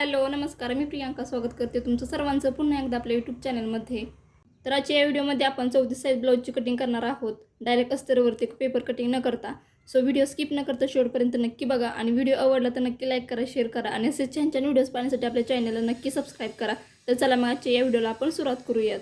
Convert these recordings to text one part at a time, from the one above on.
Hello नमस्कार. मी प्रियांका स्वागत करते तुमचं सर्वांचं पुन्हा एकदा आपल्या यूट्यूब चॅनलमध्ये तर आजच्या या व्हिडिओमध्ये आपण चौतीस साईज ब्लाऊजची कटिंग करणार आहोत. डायरेक्ट अस्तरवरती पेपर कटिंग न करता. सो व्हिडिओ स्किप न करता शेवटपर्यंत नक्की बघा आणि व्हिडिओ आवडला तर नक्की लाईक करा शेअर करा आणि असेच छान छान व्हिडिओज पाहण्यासाठी आपल्या चॅनलला नक्की सबस्क्राईब करा. तर चला मग आजच्या या व्हिडिओला आपण सुरुवात करूयात.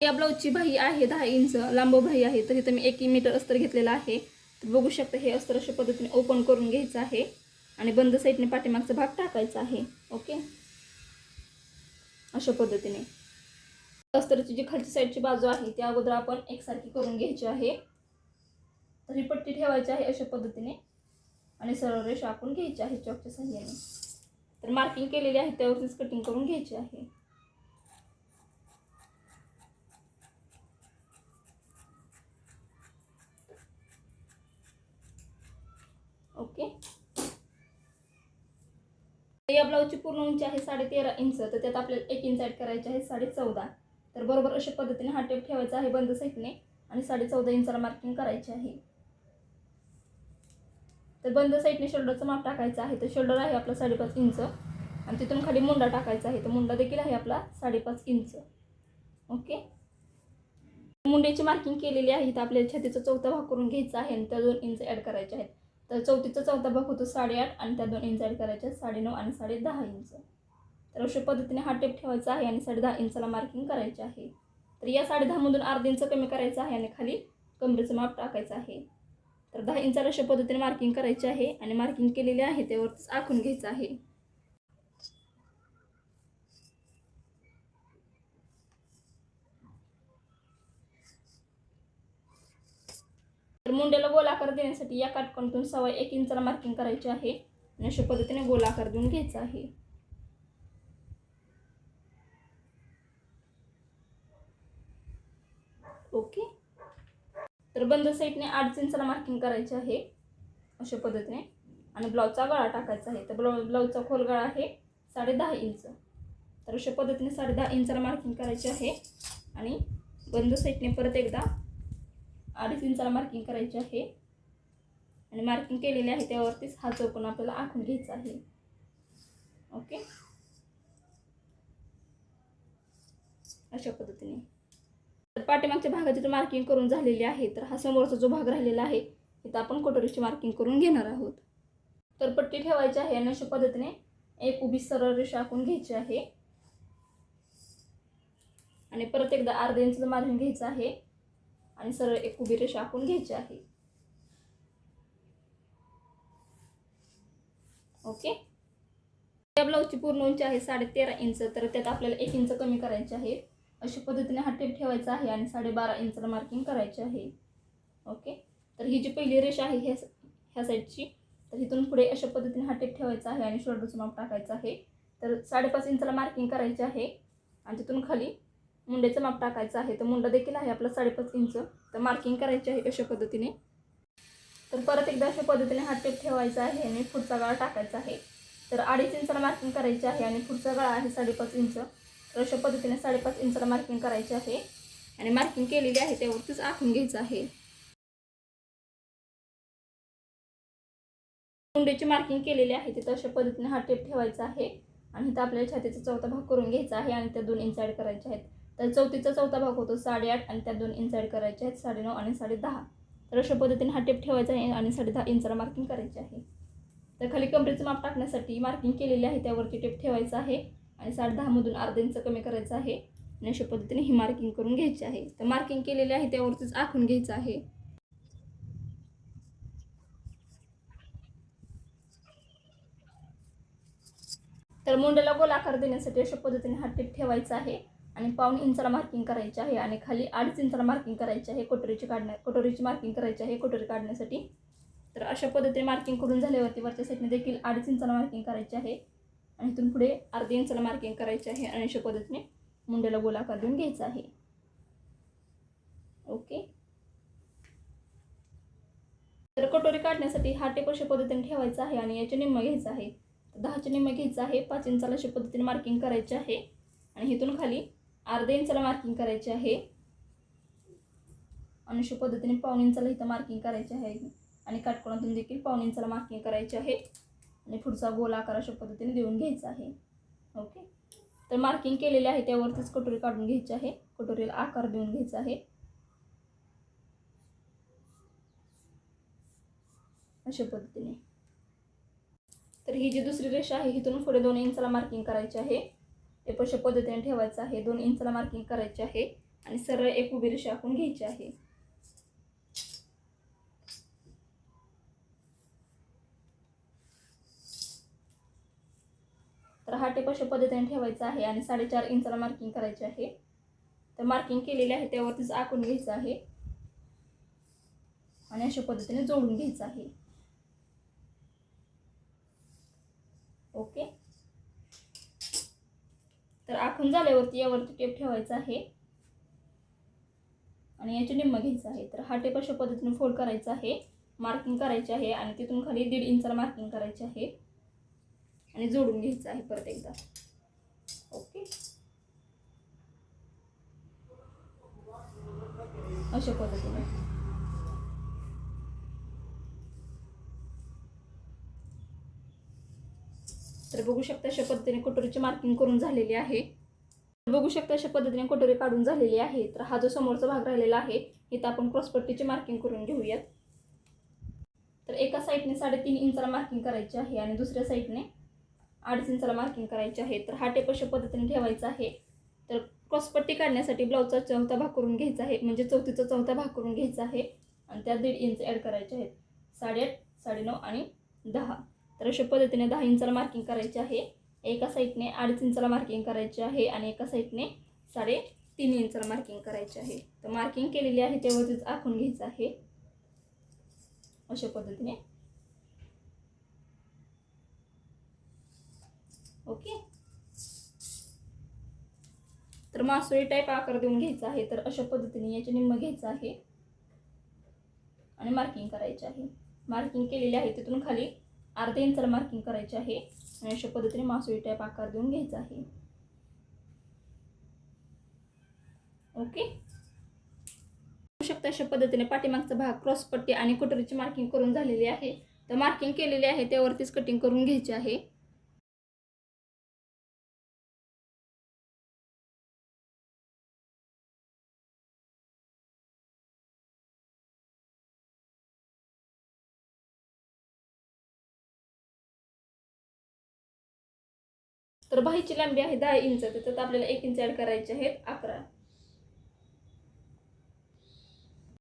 या ब्लाऊजची भाई आहे दहा इंच लांब भाई आहे. तर इथं मी एक मीटर अस्तर घेतलेलं आहे. तर बघू शकता हे अस्तर अशा पद्धतीने ओपन करून घ्यायचं आहे. आणि बंद साईडने पाठीमागचा भाग टाकायचा आहे. ओके अशा पद्धतीने. अस्तरची जी खालची साईडची बाजू आहे त्या अगोदर आपण एकसारखी करून घ्यायची आहे. तर ही पट्टी ठेवायची आहे अशा पद्धतीने. आणि सरळ रेषा आपण घ्यायची आहे चॉकच्या साह्याने. तर मार्किंग केलेली आहे त्यावरतीच कटिंग करून घ्यायची आहे ओके या ब्लाऊजची पूर्ण उंची आहे साडे तेरा इंच तर त्यात आपल्याला एक इंच ॲड करायचे आहे साडे चौदा तर बरोबर अशा पद्धतीने हा टेप ठेवायचा आहे बंद साईडने आणि साडे चौदा इंचाला मार्किंग करायची आहे. तर बंद साईडने शोल्डरचं माप टाकायचं आहे तर शोल्डर आहे आपला साडेपाच इंच आणि तिथून खाली मुंडा टाकायचा आहे तर मुंडा देखील आहे आपला साडेपाच इंच. ओके? मुंड्याची मार्किंग केलेली आहे तर आपल्याला छातीचा चौथा भाग करून घ्यायचा आहे आणि त्या दोन इंच ॲड करायचे आहेत. तर चौथीचा चौथा भाग होतो साडेआठ आणि त्या दोन इंच करायच्या साडेनऊ आणि साडे दहा इंच तर अशा पद्धतीने हा टेप ठेवायचा आहे आणि साडे दहा इंचाला मार्किंग करायचे आहे. तर या साडे दहामधून अर्धा इंच कमी करायचं आहे आणि खाली कमरेचं माप टाकायचं आहे. तर दहा इंचाला अशा पद्धतीने मार्किंग करायचे आहे आणि मार्किंग केलेले आहे त्यावरच आखून घ्यायचं आहे. मुंड्याला गोल आकार देण्यासाठी या काटकोनातून सव्वा एक इंचाला मार्किंग करायचे आहे. आणि अशा पद्धतीने गोल आकार देऊन घ्यायचा आहे. ओके. तर बंद साईडने आठ इंचाला मार्किंग करायचे आहे. अशा पद्धतीने. आणि ब्लाऊजचा गळा टाकायचा आहे. तर ब्लाऊ ब्लाऊजचा खोल गळा आहे साडे दहा इंच. तर अशा पद्धतीने साडे दहा इंचाला मार्किंग करायचे आहे. आणि बंद साईडने परत एकदा अडीच इंचाला मार्किंग करायची आहे. आणि मार्किंग केलेले आहे त्यावरतीच हा चौकोन आपल्याला आखून घ्यायचा आहे. ओके अशा पद्धतीने. तर पाठीमागच्या भागाची तर मार्किंग करून झालेली आहे तर हा समोरचा जो भाग राहिलेला आहे तिथं आपण कटोरीची मार्किंग करून घेणार आहोत. तर पट्टी ठेवायची आहे आणि अशा पद्धतीने एक उभी सरळ रेषा आखून घ्यायची आहे. आणि परत एकदा अर्धा इंचचं मार्किंग घ्यायचं आहे. आणि सरळ एक उभी रेषा आपण घ्यायची आहे. ओके? या ब्लाऊजची पूर्ण उंची आहे साडे तेरा इंच तर त्यात आपल्याला एक इंच कमी करायची आहे. अशा पद्धतीने हा टेप ठेवायचा आहे आणि साडेबारा इंचला मार्किंग करायचे आहे. ओके? तर ही जी पहिली रेषा आहे ह्या ह्या साईडची तर इथून पुढे अशा पद्धतीने हा टेप ठेवायचा आहे आणि शोल्डरचं माप टाकायचं आहे. तर साडेपाच इंचला मार्किंग करायचे आहे. आणि तिथून खाली मुंड्याचं माप टाकायचं आहे. तर मुंडा देखील आहे आपला साडेपाच इंच. तर मार्किंग करायची आहे अशा पद्धतीने. तर परत एकदा अशा पद्धतीने हा टेप ठेवायचा आहे आणि पुढचा गळा टाकायचा आहे. तर अडीच इंचाला मार्किंग करायची आहे आणि पुढचा गळा आहे साडेपाच इंच. तर अशा पद्धतीने साडेपाच इंचाला मार्किंग करायची आहे. आणि मार्किंग केलेली आहे त्यावरतीच आखून घ्यायचं आहे. मुंड्याची मार्किंग केलेली आहे तिथं अशा पद्धतीने हा टेप ठेवायचा आहे. आणि इथं आपल्याला छातीचा चौथा भाग करून घ्यायचा आहे आणि त्या दोन इंच ॲड करायचे आहेत. तर चौथीचा चौथा भाग होतो साडेआठ आणि त्या दोन इन्साईड करायचे आहेत साडेनऊ आणि साडे दहा तर अशा पद्धतीने हा टेप ठेवायचा आहे आणि साडे दहा इंचाला मार्किंग करायची आहे. तर खाली कमरेचं माप टाकण्यासाठी मार्किंग केलेली आहे त्यावरती टेप ठेवायचा आहे आणि साडे दहामधून अर्धा इंच कमी करायचं आहे आणि अशा पद्धतीने ही मार्किंग करून घ्यायची आहे. तर मार्किंग केलेली आहे त्यावरतीच आखून घ्यायचं आहे. तर मुंड्याला गोल आकार देण्यासाठी अशा पद्धतीने हा टेप ठेवायचा आहे. आणि पाऊण इंचाला मार्किंग करायची आहे आणि खाली अडीच इंचाला मार्किंग करायची आहे कटोरीची काढण्या कटोरीची मार्किंग करायची आहे कटोरी काढण्यासाठी. तर अशा पद्धतीने मार्किंग करून झाल्यावरती वरच्या साईडने देखील अडीच इंचाला मार्किंग करायची आहे आणि इथून पुढे अर्ध्या इंचाला मार्किंग करायची आहे आणि अशा पद्धतीने मुंड्याला गोलाकार देऊन घ्यायचा आहे. ओके तर कटोरी काढण्यासाठी हा टेप अशा पद्धतीने ठेवायचा आहे आणि याचे निम्म घ्यायचं आहे. दहाचे निम्म घ्यायचं आहे पाच इंचाला अशा पद्धतीने मार्किंग करायचे आहे. आणि इथून खाली अर्ध्या इंचाला मार्किंग करायचे आहे. आणि पद्धतीने पाऊण इंचाला इथं मार्किंग करायचे आहे. आणि काटकोणातून देखील पाऊण इंचाला मार्किंग करायचे आहे. आणि पुढचा गोल आकार अशा पद्धतीने देऊन घ्यायचा आहे. ओके तर मार्किंग केलेले आहे त्यावरतीच कटोरी काढून घ्यायची आहे. कटोरीला आकार देऊन घ्यायचा आहे. अशा पद्धतीने. तर ही जी दुसरी रेषा आहे इथून पुढे दोन इंचाला मार्किंग करायची आहे. ते अशा पद्धतीने ठेवायचं आहे. दोन इंचला मार्किंग करायचे आहे आणि सरळ एक उभी रेषा आपण घ्यायची आहे. तर हा टेप अशा पद्धतीने ठेवायचा आहे आणि साडेचार इंचाला मार्किंग करायचे आहे. तर मार्किंग केलेले आहे त्यावरतीच आखून घ्यायचं आहे. आणि अशा पद्धतीने जोडून घ्यायचं आहे. ओके? तर आखून झाल्यावरती यावरती टेप ठेवायचा आहे. आणि याचे निम्म घ्यायचं आहे. तर हा टेप अशा पद्धतीने फोल्ड करायचा आहे. मार्किंग करायचे आहे आणि तिथून खाली दीड इंचाला मार्किंग करायचे आहे. आणि जोडून घ्यायचं आहे परत एकदा. ओके अशा पद्धतीने. तर बघू शकता अशा पद्धतीने कटोरीची मार्किंग करून झालेली आहे. बघू शकता अशा पद्धतीने कटोरी काढून झालेली आहे. तर हा जो समोरचा भाग राहिलेला आहे इथं आपण क्रॉसपट्टीची मार्किंग करून घेऊयात. तर एका साईडने साडेतीन इंचाला मार्किंग करायची आहे आणि दुसऱ्या साईडने अडीच इंचाला मार्किंग करायची आहे. तर हा टेप अशा पद्धतीने ठेवायचा आहे. तर क्रॉसपट्टी काढण्यासाठी ब्लाऊजचा चौथा भाग करून घ्यायचा आहे. म्हणजे चौथीचा चौथा भाग करून घ्यायचा आहे. आणि त्यात दीड इंच ॲड करायचे आहेत. साडेआठ साडेनऊ आणि दहा. तर अशा पद्धतीने दहा इंचाला मार्किंग करायचे आहे. एका साईडने अडीच इंचाला मार्किंग करायचे आहे आणि एका साईडने साडे तीन इंचाला मार्किंग करायचे आहे. तर मार्किंग केलेली आहे त्यावरतीच आखून घ्यायचं आहे. अशा पद्धतीने. ओके. तर मासोळी टाईप आकार देऊन घ्यायचा आहे. तर अशा पद्धतीने याचे निम्म घ्यायचं आहे. आणि मार्किंग करायचे आहे. मार्किंग केलेली आहे तिथून खाली अर्ध्या इंचाला मार्किंग करायचे आहे. आणि अशा पद्धतीने मासोळी टाईप आकार देऊन घ्यायचा आहे. ओके शकता अशा पद्धतीने पाठीमागचा भाग क्रॉस पट्टी आणि कटोरीची मार्किंग करून झालेली आहे. तर मार्किंग केलेली आहे त्यावरतीच कटिंग करून घ्यायची आहे. तर बाहीची लांबी आहे दहा इंच त्याच्यात आपल्याला एक इंच ॲड करायचे आहेत अकरा.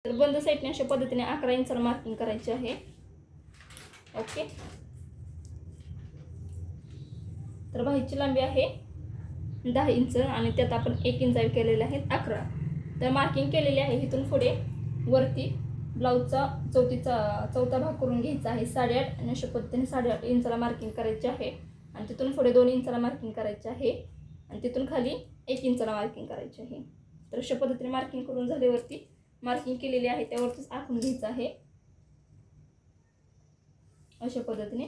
तर बंद साईडने अशा पद्धतीने अकरा इंचाला मार्किंग करायचे आहे. ओके. तर बाहीची लांबी आहे दहा इंच आणि त्यात आपण एक इंच ॲड केलेले आहेत अकरा. तर मार्किंग केलेली आहे इथून पुढे. वरती ब्लाऊजचा चौथीचा चौथा भाग करून घ्यायचा आहे साडेआठ आणि अशा पद्धतीने साडेआठ इंचाला मार्किंग करायचे आहे. आणि तिथून पुढे दोन इंचाला मार्किंग करायचे आहे. आणि तिथून खाली एक इंचाला मार्किंग करायचे आहे. तर अशा पद्धतीने मार्किंग करून झाल्यावरती मार्किंग केलेली आहे त्यावरतीच आखून घ्यायचं आहे. अशा पद्धतीने.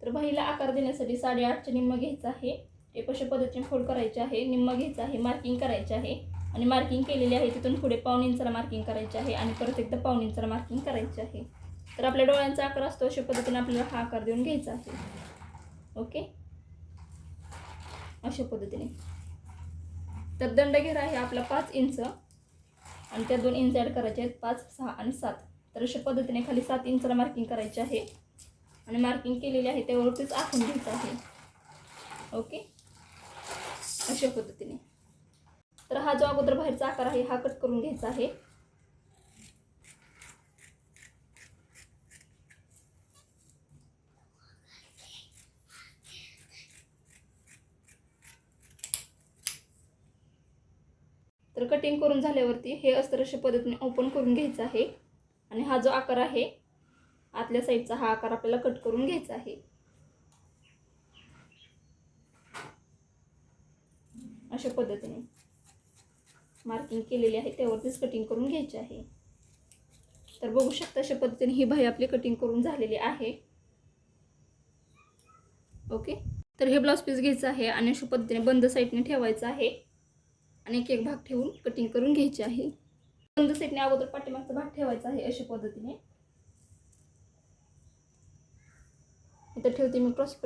तर बाहीला आकार देण्यासाठी साडेआठचे निम्म घ्यायचं आहे. ते अशा पद्धतीने फोल्ड करायचे आहे निम्म घ्यायचं आहे मार्किंग करायचे आहे. आणि मार्किंग केलेली आहे तिथून पुढे पाऊण इंचाला मार्किंग करायचे आहे. आणि परत एकदा पाऊण इंचाला मार्किंग करायचे आहे. तर आपल्या डोळ्यांचा आकार असतो अशा पद्धतीने आपल्याला हा आकार देऊन घ्यायचा आहे. ओके? अशा पद्धतीने. तर दंडघेरा आहे आपला पाच इंच आणि त्या दोन इंच ॲड करायचे आहेत पाच सहा आणि सात. तर अशा पद्धतीने खाली सात इंचला मार्किंग करायचे आहे. आणि मार्किंग केलेली आहे त्यावरतीच आखून घ्यायचं आहे. ओके? अशा पद्धतीने. तर हा जो अगोदर बाहेरचा आकार आहे हा कट करून घ्यायचा आहे. तर कटिंग करून झाल्यावरती हे अस्तर अशा पद्धतीने ओपन करून घ्यायचं आहे. आणि हा जो आकार आहे आतल्या साईडचा हा आकार आपल्याला कट करून घ्यायचा आहे. अशा पद्धतीने मार्किंग केलेली आहे त्यावरतीच कटिंग करून घ्यायची आहे. तर बघू शकता अशा पद्धतीने ही बाई आपली कटिंग करून झालेली आहे. ओके तर हे ब्लाऊज पीस घ्यायचं आहे आणि अशा पद्धतीने बंद साईडने ठेवायचं आहे. आणि एक एक भाग ठेवून कटिंग करून घ्यायची आहे. कंद सेटने अगोदर पाठीमागचा भाग ठेवायचा आहे अशा पद्धतीने. इथं ठेवते मी क्रॉस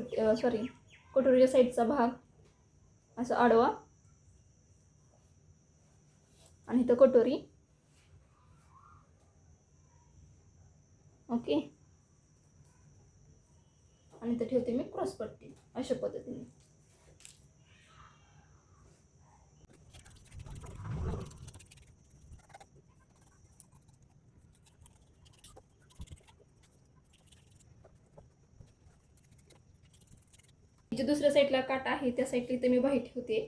सॉरी कटोरीच्या साईडचा भाग. असं आडवा. आणि इथं कटोरी ओके. आणि इथं ठेवते मी क्रॉस पट्टी अशा पद्धतीने. जे दुसऱ्या साईडला काटा आहे त्या साईडला इथे मी बाहेर ठेवते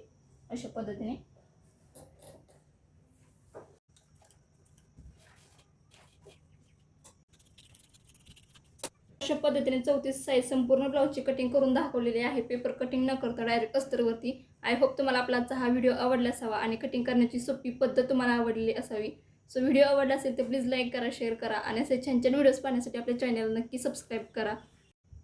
अशा पद्धतीने. अशा पद्धतीने चौतीस साईज संपूर्ण ब्लाऊजची कटिंग करून दाखवलेली आहे. पेपर कटिंग न करता डायरेक्ट अस्तरवरती आय होप तुम्हाला आपला हा व्हिडिओ आवडला असावा आणि कटिंग करण्याची सोपी पद्धत तुम्हाला आवडलेली असावी. सो व्हिडिओ आवडला असेल तर प्लीज लाईक करा शेअर करा आणि असे छान छान व्हिडिओज पाहण्यासाठी आपल्या चॅनल नक्की सबस्क्राईब करा.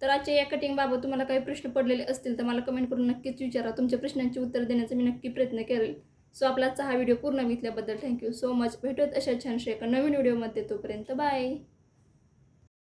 तर आजच्या या कटिंगबाबत तुम्हाला काही प्रश्न पडलेले असतील तर मला कमेंट करून नक्कीच विचारा. तुमच्या प्रश्नांची उत्तर देण्याचा मी नक्की प्रयत्न करेल. सो आपलाचा हा व्हिडिओ पूर्ण घेतल्याबद्दल थँक्यू सो मच भेटूयात अशा छानशा एका नवीन व्हिडिओमध्ये तोपर्यंत बाय